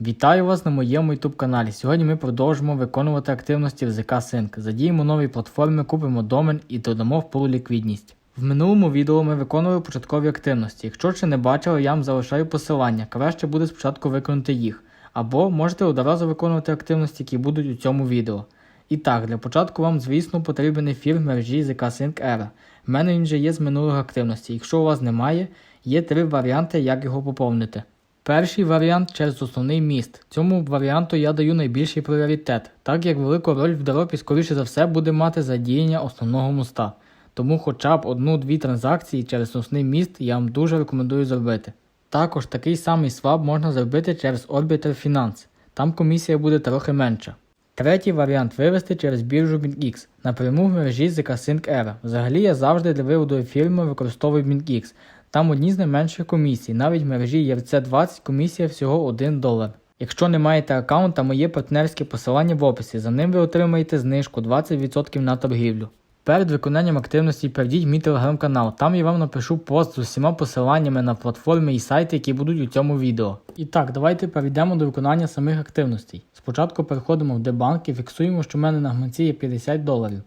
Вітаю вас на моєму YouTube каналі. Сьогодні ми продовжимо виконувати активності в ZK Sync. Задіємо нові платформи, купимо домен і додамо в пул ліквідність. В минулому відео ми виконували початкові активності. Якщо ще не бачили, я вам залишаю посилання. Краще буде спочатку виконати їх. Або можете одразу виконувати активності, які будуть у цьому відео. І так, для початку вам, звісно, потрібен ефір в мережі ZK Sync Era. В мене він вже є з минулих активностей. Якщо у вас немає, є три варіанти, як його поповнити. Перший варіант через основний міст. Цьому варіанту я даю найбільший пріоритет, так як велику роль в дропі, скоріше за все, буде мати задіяння основного моста. Тому хоча б одну-дві транзакції через основний міст я вам дуже рекомендую зробити. Також такий самий свап можна зробити через Orbiter Finance. Там комісія буде трохи менша. Третій варіант вивести через біржу BINX напряму в мережі ZK Sync Era. Взагалі я завжди для виводу ефірами використовую BINX. Там одні з найменших комісій, навіть в мережі ERC20 комісія всього 1 долар. Якщо не маєте аккаунта, моє партнерське посилання в описі. За ним ви отримаєте знижку 20% на торгівлю. Перед виконанням активності перейдіть мій телеграм-канал. Там я вам напишу пост з усіма посиланнями на платформи і сайти, які будуть у цьому відео. І так, давайте перейдемо до виконання самих активностей. Спочатку переходимо в дебанк і фіксуємо, що в мене на гаманці є 50 доларів.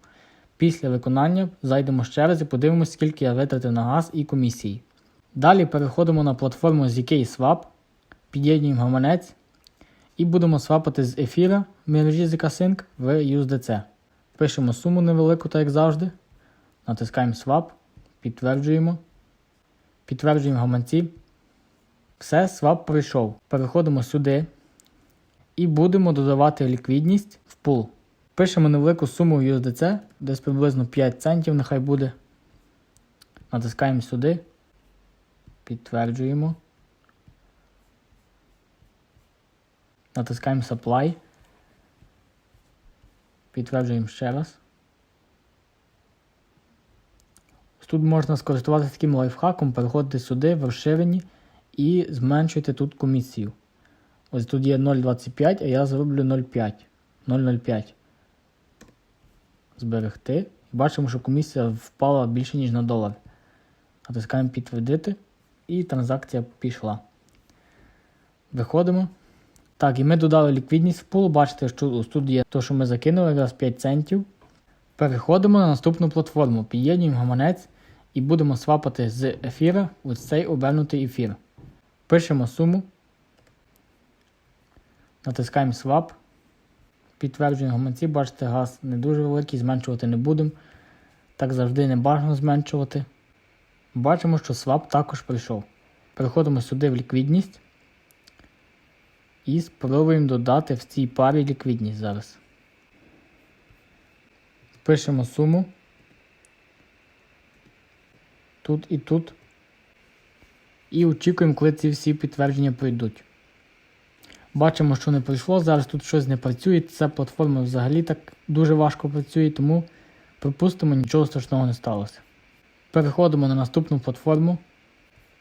Після виконання зайдемо ще раз і подивимося, скільки я витратив на газ і комісії. Далі переходимо на платформу ZK Swap, під'єднуємо гаманець і будемо свапати з ефіра в мережі ZK Sync в USDC. Пишемо суму невелику, так як завжди. Натискаємо Swap, підтверджуємо. Підтверджуємо гаманці. Все, свап пройшов. Переходимо сюди і будемо додавати ліквідність в пул. Пишемо невелику суму в USDC, десь приблизно 5 центів, нехай буде. Натискаємо сюди. Підтверджуємо. Натискаємо Supply. Підтверджуємо ще раз. Тут можна скористуватися таким лайфхаком, переходити сюди в розширені і зменшуйте тут комісію. Ось тут є 0,25, а я зроблю 0,5. 0,05. Зберегти. І бачимо, що комісія впала більше, ніж на долар. Натискаємо підтвердити. І транзакція пішла. Виходимо. Так, і ми додали ліквідність в пул. Бачите, що тут є те, що ми закинули, раз 5 центів. Переходимо на наступну платформу. Під'єднуємо гаманець і будемо свапати з ефіра ось цей обернутий ефір. Пишемо суму. Натискаємо Swap. Підтверджуємо гаманці, бачите, газ не дуже великий, зменшувати не будемо. Так завжди не бажано зменшувати. Бачимо, що свап також прийшов. Переходимо сюди в ліквідність. І спробуємо додати в цій парі ліквідність зараз. Пишемо суму. Тут і тут. І очікуємо, коли ці всі підтвердження пройдуть. Бачимо, що не пройшло. Зараз тут щось не працює. Ця платформа взагалі так дуже важко працює, тому припустимо, нічого страшного не сталося. Переходимо на наступну платформу.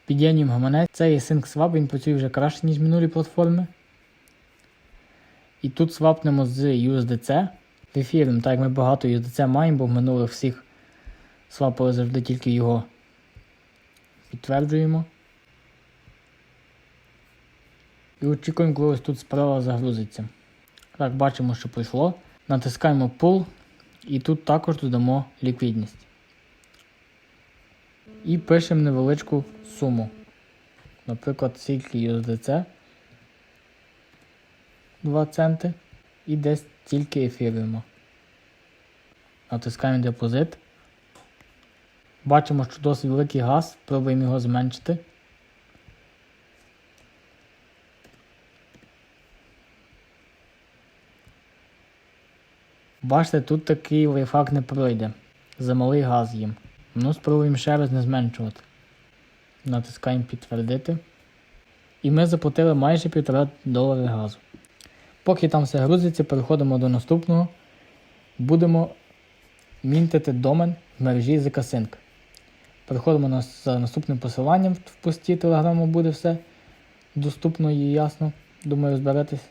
Під'єднуємо гаманець. Це є SyncSwap, він працює вже краще, ніж минулі платформи. І тут свапнемо з USDC ефіром, так як ми багато USDC маємо, бо в минулих всіх свапали завжди тільки його. Підтверджуємо. І очікуємо, коли ось тут справа загрузиться. Так, бачимо, що пройшло. Натискаємо Pull і тут також додамо ліквідність. І пишемо невеличку суму. Наприклад, стільки USDC 2 центи і десь тільки ефіруємо. Натискаємо депозит. Бачимо, що досить великий газ, пробуємо його зменшити. Бачите, тут такий лайфхак не пройде. За малий газ їм. Ну, спробуємо ще раз не зменшувати. Натискаємо підтвердити. І ми заплатили майже 1,5 долари газу. Поки там все грузиться, переходимо до наступного. Будемо мінтити домен в мережі ZK-Sync. Переходимо на, за наступним посиланням в пості телеграму буде все доступно і ясно. Думаю, розберетесь.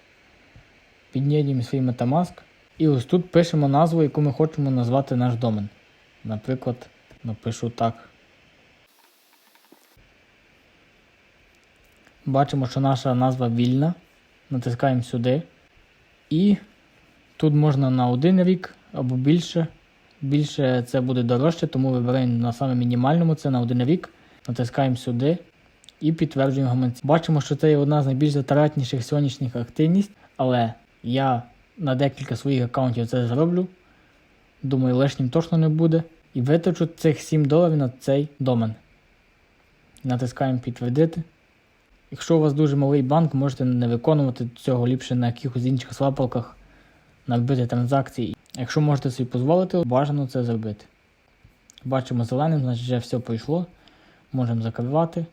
Під'єднуємо свій Metamask. І ось тут пишемо назву, яку ми хочемо назвати наш домен. Наприклад, напишу так. Бачимо, що наша назва вільна. натискаємо сюди. І тут можна на один рік або більше. Більше це буде дорожче, тому вибираємо на саме мінімальному, це на один рік. Натискаємо сюди і підтверджуємо гаманці. Бачимо, що це є одна з найбільш затратніших сьогоднішніх активність, але я на декілька своїх аккаунтів це зроблю. Думаю, лишнім точно не буде. І витрачу цих 7 доларів на цей домен. Натискаємо підтвердити. Якщо у вас дуже малий банк, можете не виконувати цього ліпше на якихось інших свапалках, набити транзакції. Якщо можете собі дозволити, бажано це зробити. Бачимо зеленим, значить вже все пройшло. Можемо закривати.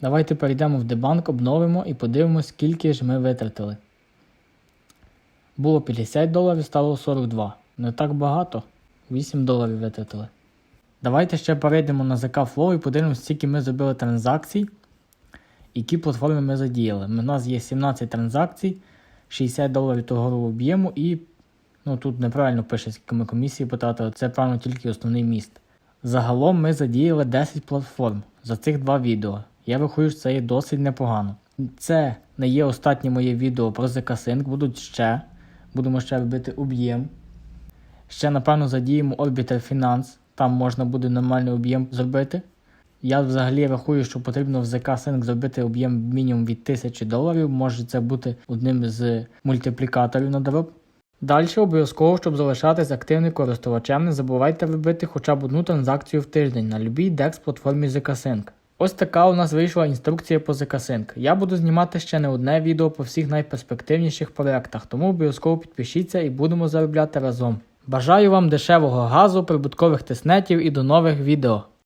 Давайте перейдемо в дебанк, обновимо і подивимось, скільки ж ми витратили. Було 50 доларів, стало 42. Не так багато. 8 доларів витратили. Давайте ще перейдемо на ZK Flow і подивимося, скільки ми зробили транзакцій, які платформи ми задіяли. У нас є 17 транзакцій, 60 доларів того об'єму і ну, тут неправильно пише, скільки ми комісії потратили, це правильно тільки основний міст. Загалом ми задіяли 10 платформ за цих два відео. Я рахую, що це є досить непогано. Це не є останнє моє відео про ZK Sync, будуть ще. Будемо ще робити об'єм. Ще, напевно, задіємо Orbital Finance, там можна буде нормальний об'єм зробити. Я взагалі рахую, що потрібно в ZK Sync зробити об'єм мінімум від 1000 доларів. Може це бути одним з мультиплікаторів на дороб. Далі обов'язково, щоб залишатись активним користувачем, не забувайте робити хоча б одну транзакцію в тиждень на любій DEX платформі ZK-Sync. Ось така у нас вийшла інструкція по ZK-Sync. Я буду знімати ще не одне відео по всіх найперспективніших проєктах, тому обов'язково підпишіться і будемо заробляти разом. Бажаю вам дешевого газу, прибуткових тиснетів і до нових відео.